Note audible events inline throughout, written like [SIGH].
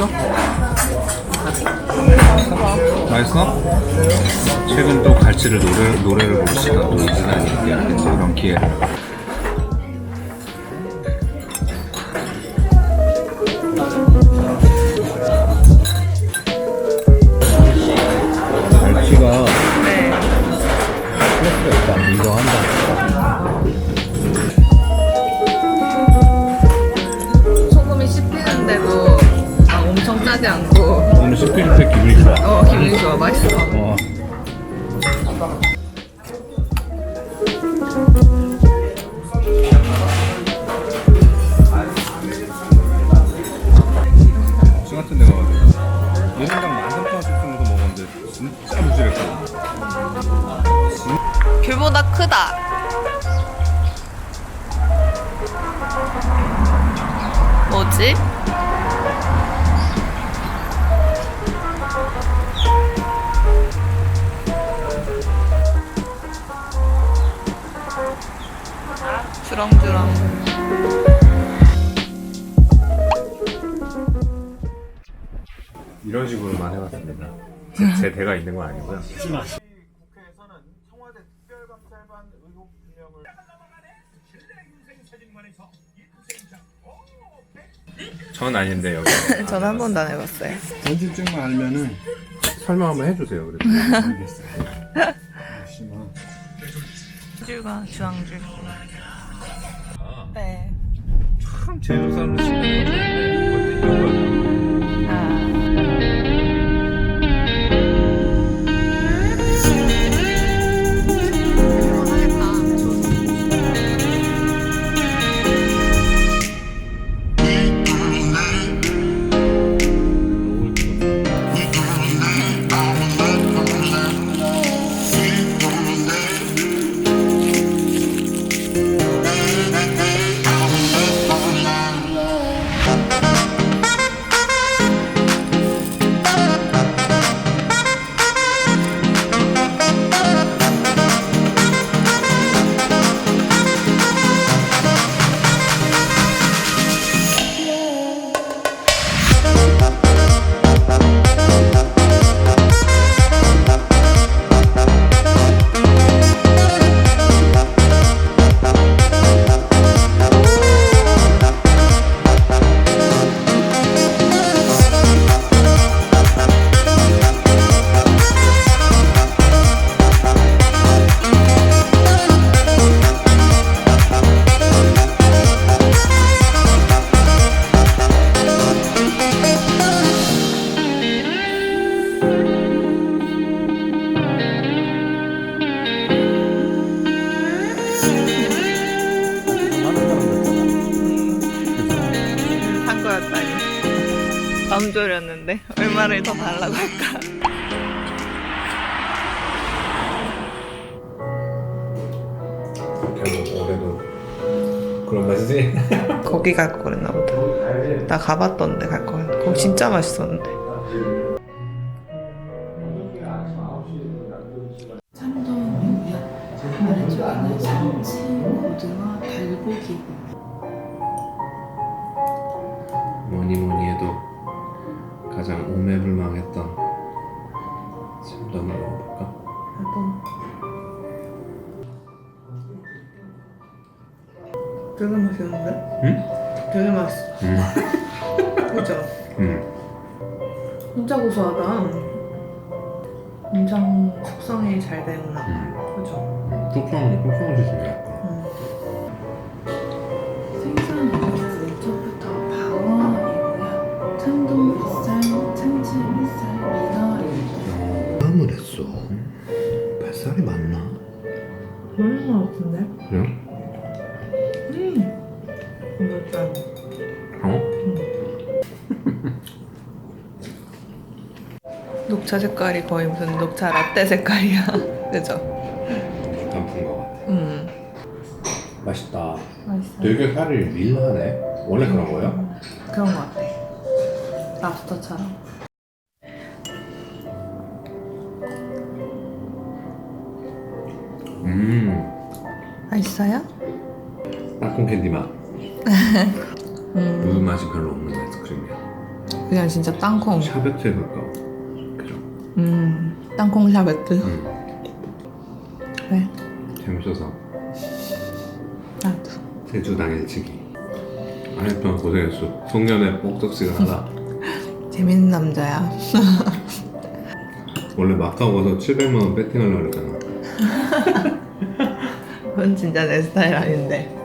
봤어? 맛있어? 최근 또 갈치를 노래, 노래를 부를 시간도 그래서 이런 기회를 귤보다 크다. 뭐지? 주렁주렁. 이런 식으로만 해봤습니다 제, 제 대가 있는 건 아니고요 전 아닌데 여기 [LAUGHS] 전한 번도 안 해봤어요. 전진증만 알면은 설명 한번 해주세요 그래도 알겠어요. 잠시만. 줄과 주황줄. 네. 참 제주 사람은 신경 쓰는 얼마를 더 달라고 할까? 올해도 그런 맛이지? [LAUGHS] 거기 갈 거 그랬나 보다. 나 가봤던데 갈 거야. 거기 진짜 맛있었는데. 참돔 아래쪽에는 참치, 고등어, 달고기 가장 오매불망했던 참돔을 먹어볼까? 되게 맛있는데? 응? 되게 맛있어. 응. [LAUGHS] 그죠? 응. 진짜 고소하다. 엄청 숙성이 잘 되구나. 응. 그죠? 뚝성, 뚝성 주시네 같은데? 그래요? 음. 진짜. 어? [LAUGHS] 녹차 색깔이 거의 무슨 녹차 라떼 색깔이야. [LAUGHS] 그죠? 단풍 것 같아. 음. 맛있다. 맛있어. 되게 살이 밀하네. 원래 그런 거예요? 그런 것 같아. 랍스터처럼. 맛있어요? 땅콩 캔디 맛. 음. 우유 맛이 별로 없는 아이스크림이야. 그냥 진짜 땅콩. 샤베트에 가까워. 그죠? 음, 땅콩 샤베트. 음. 왜? 재밌어서 나도. 제주 당일치기. 아랫동 고생했어. 송년회 꼭덕지가 하나. [LAUGHS] 재밌는 남자야. [LAUGHS] 원래 마카오 가서 700만 원 배팅하려고 그랬잖아. [LAUGHS] 그건 진짜 내 스타일 아닌데.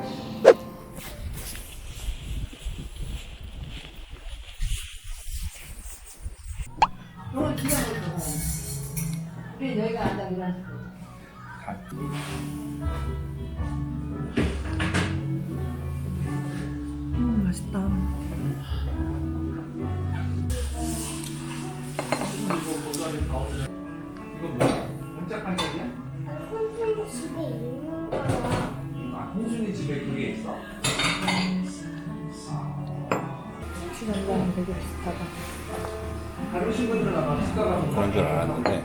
그런 줄 알았는데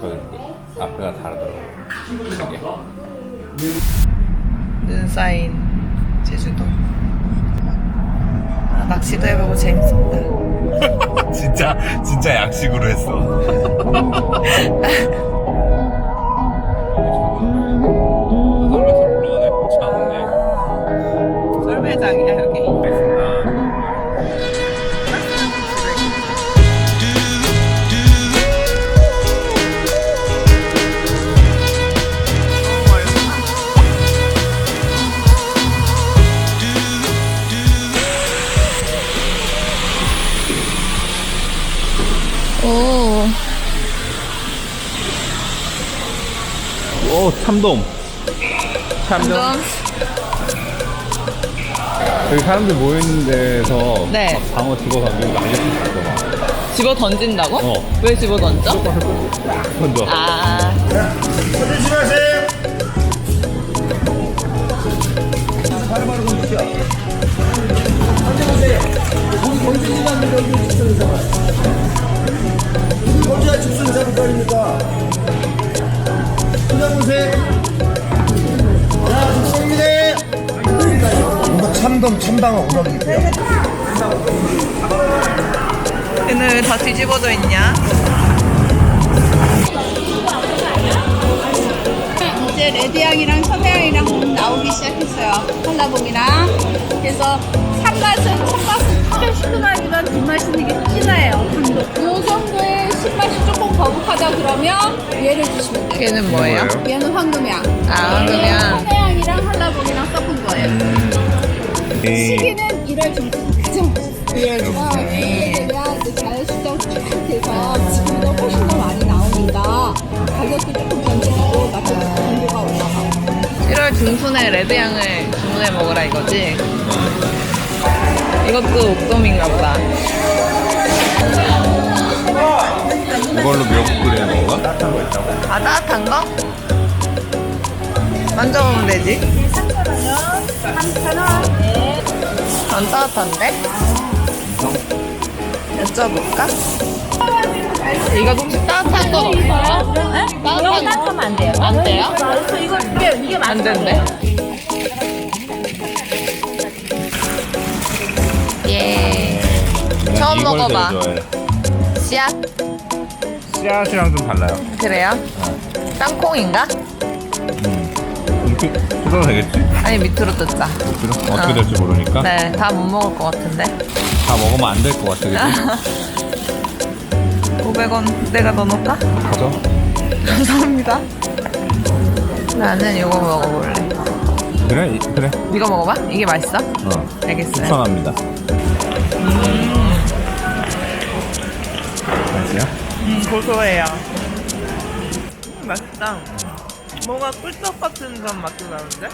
저 앞에가 다르더라고요. 눈 쌓인 제주도. 아, 낚시도 해보고 재밌었다. [LAUGHS] 진짜 진짜 약식으로 했어. [LAUGHS] 오. 오 참돔. 감동. 여기 사람들 모여 있는 데서 네. 막 방어 집어 던지고 아저씨 있어 막. 집어 던진다고? 어. 왜 집어 던져? 던져. 아. 혼자 죽순 사부터입니까? 찾아보세요. 자, 죽순입니다. 이거 참돔, 참방어, 우럭이 있고요. 얘는 왜 다 뒤집어져 있냐? 이제 레드향이랑 서해향이랑 나오기 시작했어요. 한라봉이랑. 그래서 산맛은 첫맛은 진짜 시큼하지만 뒷맛이 되게 진해요. 요 정도의 신맛이 조금 거북하다 그러면 얘를 주시면 돼요. 얘는 뭐예요? 얘는 황금향. 아, 황금향. 서해향이랑 한라봉이랑 섞은 거예요. 시기는 1월 중순 가장 1월 중순. 얘가 이제 자연수정 쫙 돼서 지금보다 훨씬 더 많이 나오니까 가격도 조금 변동하고 맛도 정도가 올라가고. 1월 중순에 레드향을 주문해 먹으라 이거지? 이것도 옥돔인가 보다. 이걸로 미역국 끓이는 건가? 아, 따뜻한 거? 만져보면 되지? 안 따뜻한데? 여쭤볼까? 이거 혹시 따뜻한 거 없어요? 따뜻한 거안 돼요. 안 돼요? 이거 이게 이게 안 된대. 처음 이걸 먹어봐. 제일 좋아해. 씨앗? 씨앗이랑 좀 달라요. 그래요? 땅콩인가? 이렇게 뜯어도 되겠지? 아니 밑으로 뜯자. 그럼 어떻게 될지 모르니까 네, 다 못 먹을 것 같은데. 다 먹으면 안 될 것 같아, 그치? 500원 [LAUGHS] 내가 넣어놓을까? 가져. 감사합니다. 나는 이거 먹어볼래. 그래, 이- 그래. 이거 먹어봐? 이게 맛있어? 어. 알겠어요. 추천합니다. 음, 고소해요. 맛있다. 뭔가 꿀떡 같은 그런 맛도 나는데?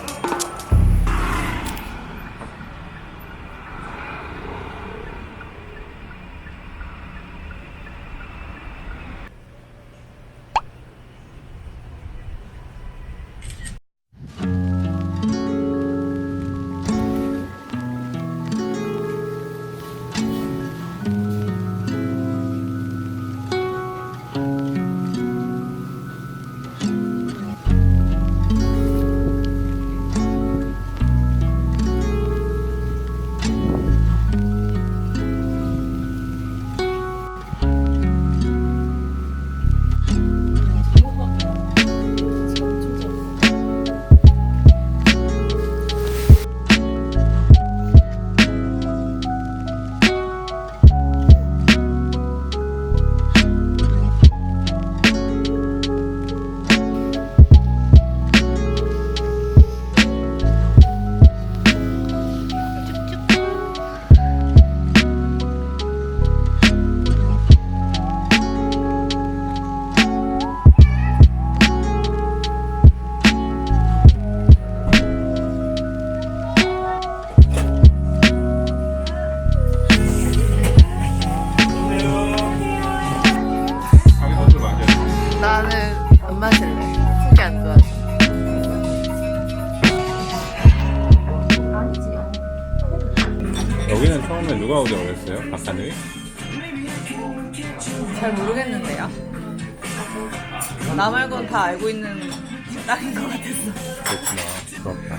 있는 식당인 것 같았어. 그렇구나. 부럽다.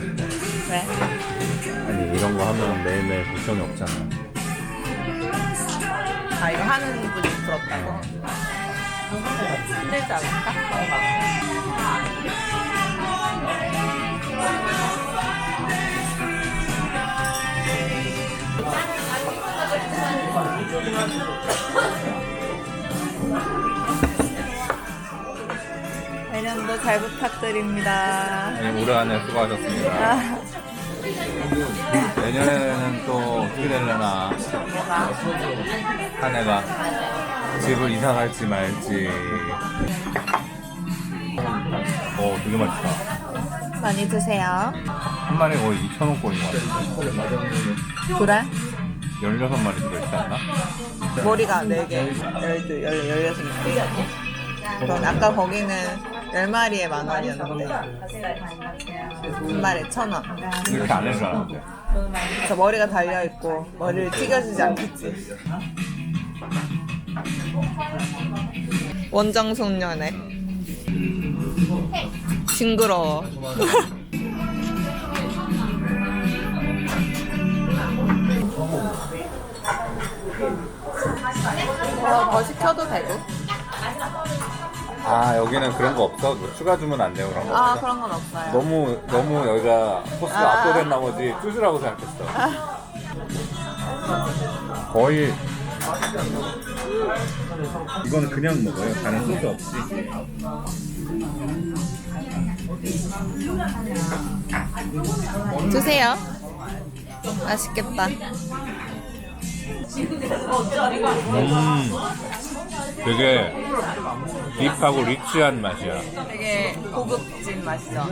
왜? 아니 이런 거 하면 매일매일 걱정이 없잖아. 아 이거 하는 분이 부럽다고? 힘들지 않을까? 내년도 잘 부탁드립니다. 아니, 올해 안에 수고하셨습니다. 아, 내년에는 또 어떻게 되려나. 뭐가? 한 해가 집을 이사 갈지 말지. 어, 되게 맛있다. 많이 드세요. 한 마리 거의 2,000원 꼴인 것 같아. 그래? 16마리 들어있지 않나? 머리가 4개, 12, 16개. 그럼 아까 거기는 10마리에 만 원이었는데 한 마리에 천 원. 이렇게 안 해줄 알았는데. 그래서 머리가 달려 있고 머리를 튀겨주지 않겠지. 원정 송년회. 징그러워. [LAUGHS] 어, 더 시켜도 되고. 아, 여기는 그런 거 없어? 뭐 추가 주문 안 돼요, 그런 거 아 없어? 그런 건 없어요. 너무, 너무 여기가 코스가 아. 압도된 나머지 쭈주라고 생각했어. 거의. 이거는 그냥 먹어요. 다른 소스 없이. 드세요. 맛있겠다. 음, 되게 딥하고 리치한 맛이야. 되게 고급진 맛이죠.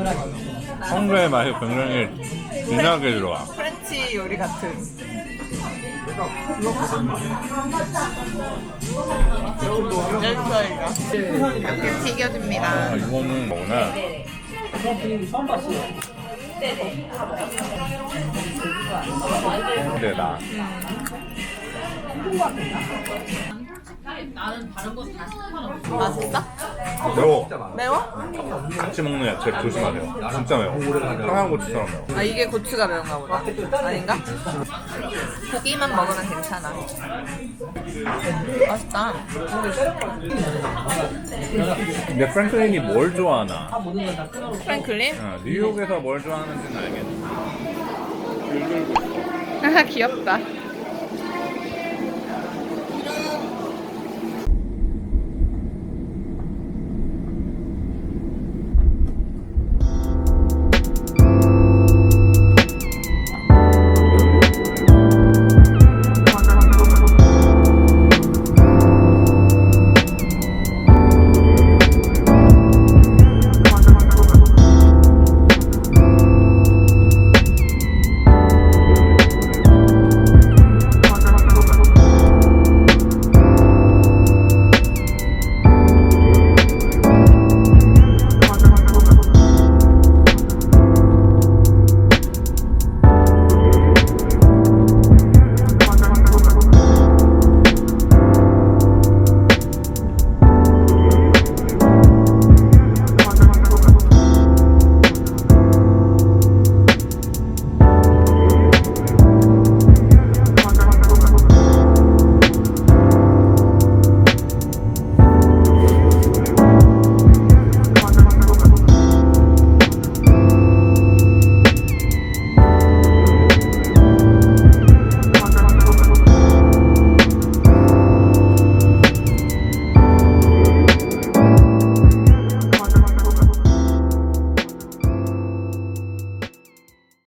성게의 맛이 굉장히 진하게 들어와. 프렌치 요리 같은. 이렇게 튀겨줍니다. 아, 이거는 뭐구나. 성게다. 맛있어? 매워. 매워? 같이 먹는 야채 조심하세요. 진짜 매워. 청양고추처럼 매워. 아 이게 고추가 매운가 보다. 아닌가? 고기만 먹으면 괜찮아. 맛있다. 근데 프랭클린이 뭘 좋아하나? 프랭클린? 어, 뉴욕에서 뭘 좋아하는지는 알겠네. 아 [LAUGHS] 귀엽다.